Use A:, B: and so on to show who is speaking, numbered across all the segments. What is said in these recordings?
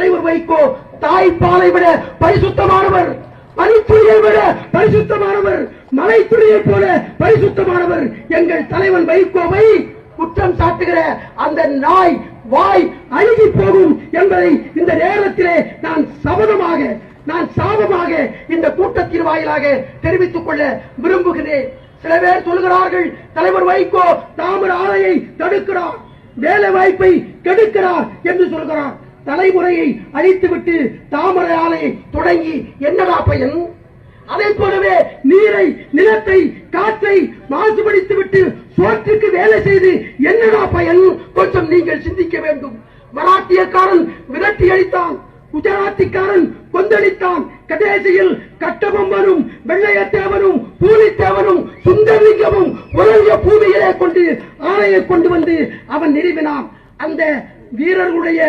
A: தலைவர் வைகோ தாய்ப்பாலை விட பரிசுத்தமானவர். பனித்துளியை விட பரிசுத்தமானவர். மலைத்துளியை போல பரிசுத்தமானவர். எங்கள் தலைவன் வைகோவை குற்றம் சாட்டுகிற அந்த நாய் வாய் அழுகி போகும் என்பதை இந்த நேரத்திலே நான் சபதமாக நான் சாபமாக இந்த கூட்டத்தின் வாயிலாக தெரிவித்துக் கொள்ள விரும்புகிறேன். சில பேர் சொல்கிறார்கள் தலைவர் வைகோ தாமர ஆலையை தடுக்கிறார். வேலை வாய்ப்பை கெடுக்கிறார் என்று சொல்கிறார். தலைமுறையை அழித்துவிட்டு தாமரை ஆலையை தொடங்கி என்னடா பயன்? அதை போலவே நீரை நிலத்தை காற்றை மாசுபடுத்தி விட்டு சோற்றுக்கு வேலை செய்து என்னடா பயன்? கொஞ்சம் நீங்கள் சிந்திக்க வேண்டும். மராட்டியக்காரன் விரட்டி அளித்தான் குஜராத்திக்காரன் கொந்தளித்தான். கடைசியில் கட்டபொம்மனும் வெள்ளையத்தேவனும் பூலித்தேவனும் சுந்தரலிங்கமும் உலகிய பூமியிலே கொண்டு ஆணையை கொண்டு வந்து அவன் நிறுவினான். அந்த வீரர்களுடைய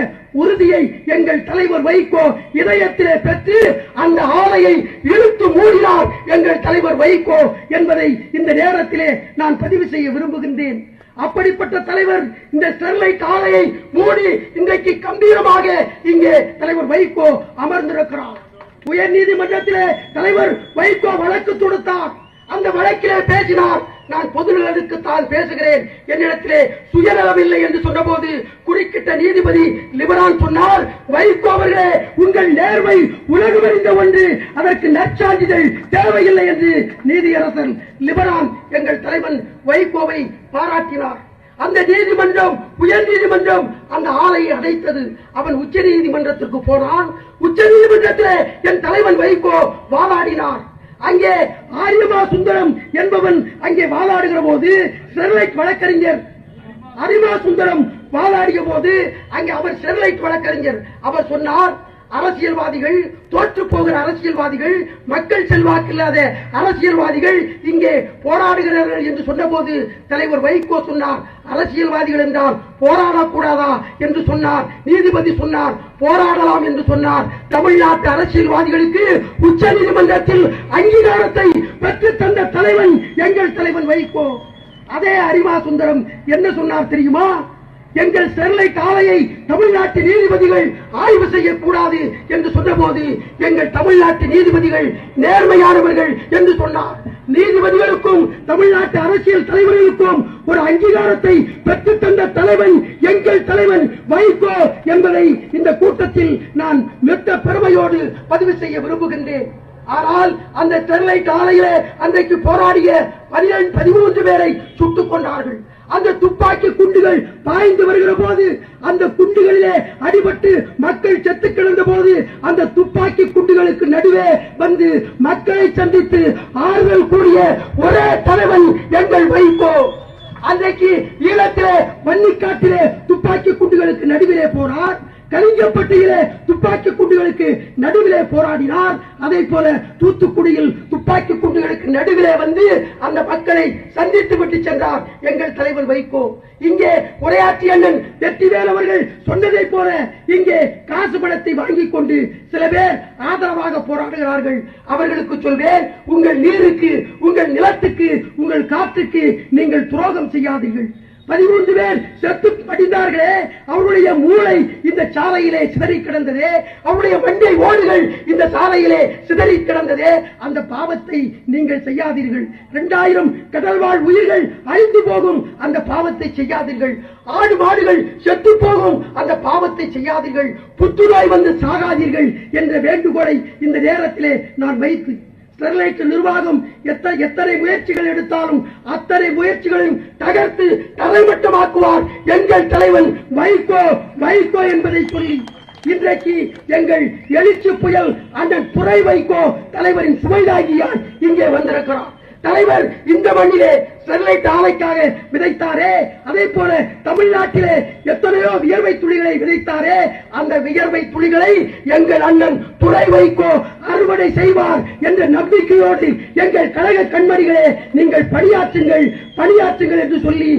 A: உறுதியை எங்கள் தலைவர் வைகோ இதயத்திலே பெற்று அந்த ஆலையை இழுத்து மூடினார் எங்கள் தலைவர் வைகோ என்பதை இந்த நேரத்திலே நான் பதிவு செய்ய விரும்புகின்றேன். அப்படிப்பட்ட தலைவர் இந்த ஸ்டெர்லைட் ஆலையை மூடி இன்றைக்கு கம்பீரமாக இங்கே தலைவர் வைகோ அமர்ந்திருக்கிறார். உயர் நீதிமன்றத்திலே தலைவர் வைகோ வழக்கு தொடுத்தார். அந்த வழக்கிலே பேசினார். நான் பொதுநலனுக்கு தான் பேசுகிறேன். என்னிடத்திலே சுயநலமில்லை என்று சொன்னபோது நீதிபதி லிபரான் சொன்னார் வைகோ அவர்களே உங்கள் நேர்மை உலகமறிந்த ஒன்று அதற்கு நற்சான்றிதழ் தேவையில்லை என்று நீதியரசன் லிபரான் எங்கள் தலைவன் வைகோவை பாராட்டினார். அந்த நீதிமன்றம் உயர் நீதிமன்றம் அந்த ஆலையை அடைத்தது. அவன் உச்ச நீதிமன்றத்திற்கு போனான். உச்ச நீதிமன்றத்திலே என் தலைவன் வைகோ வாதாடினார். அங்கே ஆரியமா சுந்தரம் என்பவன் அங்கே வாதாடுகிற போது ஸ்டெர்லைட் வழக்கறிஞர் அரிமா சுந்தரம் வாதாடிய போது அங்கே அவர் ஸ்டெர்லைட் வழக்கறிஞர். அவர் சொன்னார் அரசியல்வாதிகள் தோற்று போகிற அரசியல்வாதிகள் மக்கள் செல்வாக்கு இல்லாத அரசியல்வாதிகள் இங்கே போராடுகிறார்கள் என்று சொன்னபோது தலைவர் வைகோ சொன்னார் அரசியல்வாதிகள் என்றால் போராடக்கூடாதா? என்று சொன்னார் நீதிபதி சொன்னார் போராடலாம் என்று சொன்னார். தமிழ்நாட்டு அரசியல்வாதிகளுக்கு உச்ச நீதிமன்றத்தில் அங்கீகாரத்தை பெற்று தந்த தலைவன் எங்கள் தலைவன் வைகோ. அதே அரிமா சுந்தரம் என்ன சொன்னார் தெரியுமா? எங்கள் ஸ்டெர்லைட் ஆலையை தமிழ்நாட்டு நீதிபதிகள் ஆய்வு செய்யக்கூடாது என்று சொன்னபோது எங்கள் தமிழ்நாட்டு நீதிபதிகள் நேர்மையானவர்கள் என்று சொன்னார். நீதிபதிகளுக்கும் தமிழ்நாட்டு அரசியல் தலைவர்களுக்கும் ஒரு அங்கீகாரத்தை பெற்றுத்தந்த தலைவன் எங்கள் தலைவன் வைகோ என்பதை இந்த கூட்டத்தில் நான் மெத்த பெருமையோடு பதிவு செய்ய விரும்புகின்றேன். ஆனால் அந்த ஸ்டெர்லைட் ஆலையிலே அன்றைக்கு போராடிய பதிமூன்று பேரை சுட்டுக் கொண்டார்கள். அந்த துப்பாக்கி குண்டுகள் பாய்ந்து வருகிற போது அந்த குண்டுகளிலே அடிபட்டு மக்கள் செத்து கிடந்த போது அந்த துப்பாக்கி குண்டுகளுக்கு நடுவே வந்து மக்களை சந்தித்து ஆறுதல் கூடிய ஒரே தலைவன் எங்கள் வைகோ. அன்றைக்கு ஈழத்திலே வன்னிக்காட்டிலே துப்பாக்கி குண்டுகளுக்கு நடுவிலே போனார். கலிங்கப்பட்டியிலே துப்பாக்கி குண்டுகளுக்கு நடுவிலே போராடினார். அதே போல தூத்துக்குடியில் துப்பாக்கி குண்டுகளுக்கு நடுவிலே வந்து அந்த மக்களை சந்தித்து விட்டு சென்றார் எங்கள் தலைவர் வைகோ. இங்கே உரையாற்றி அண்ணன் வெற்றிவேல் அவர்கள் சொன்னதை போல இங்கே காசு பணத்தை வாங்கிக் கொண்டு சில பேர் ஆதரவாக போராடுகிறார்கள். அவர்களுக்கு சொல்வேன் உங்கள் நீருக்கு உங்கள் நிலத்துக்கு உங்கள் காற்றுக்கு நீங்கள் துரோகம் செய்யாதீர்கள். பதிமூன்று பேர் செத்து படிந்தார்களே அவருடைய மூளை இந்த சாலையிலே சிதறி கிடந்ததே. அவருடைய வண்டி ஓடுகள் இந்த சாலையிலே சிதறி கிடந்ததே. அந்த பாவத்தை நீங்கள் செய்யாதீர்கள். இரண்டாயிரம் கடல்வாழ் உயிர்கள் அழிந்து போகும் அந்த பாவத்தை செய்யாதீர்கள். ஆடு மாடுகள் செத்து போகும் அந்த பாவத்தை செய்யாதீர்கள். புத்துநோய் வந்து சாகாதீர்கள் என்ற வேண்டுகோளை இந்த நேரத்திலே நான் வைத்து ஸ்டெர்லைட் நிர்வாகம் எத்தனை முயற்சிகள் எடுத்தாலும் அத்தனை முயற்சிகளையும் தகர்த்து தரைமட்டமாக்குவார் எங்கள் தலைவன் வைகோ வைகோ என்பதை சொல்லி இன்றைக்கு எங்கள் எழுச்சி புயல் அண்ணன் துறை வைகோ தலைவரின் சுவைதாகியார் இங்கே வந்திருக்கிறார். தலைவர் இந்த மண்ணிலே ஸ்டெர்லைட் ஆலைக்காக விதைத்தாரே. அதே போல தமிழ்நாட்டிலே எத்தனையோ வியர்வை துளிகளை விதைத்தாரே. அந்த வியர்வை துளிகளை எங்கள் அண்ணன் துறை வைகோ அறுவடை செய்வார் என்ற நம்பிக்கையோடு எங்கள் கழக கண்மணிகளே நீங்கள் பணியாற்றுங்கள் பணியாற்றுங்கள் என்று சொல்லி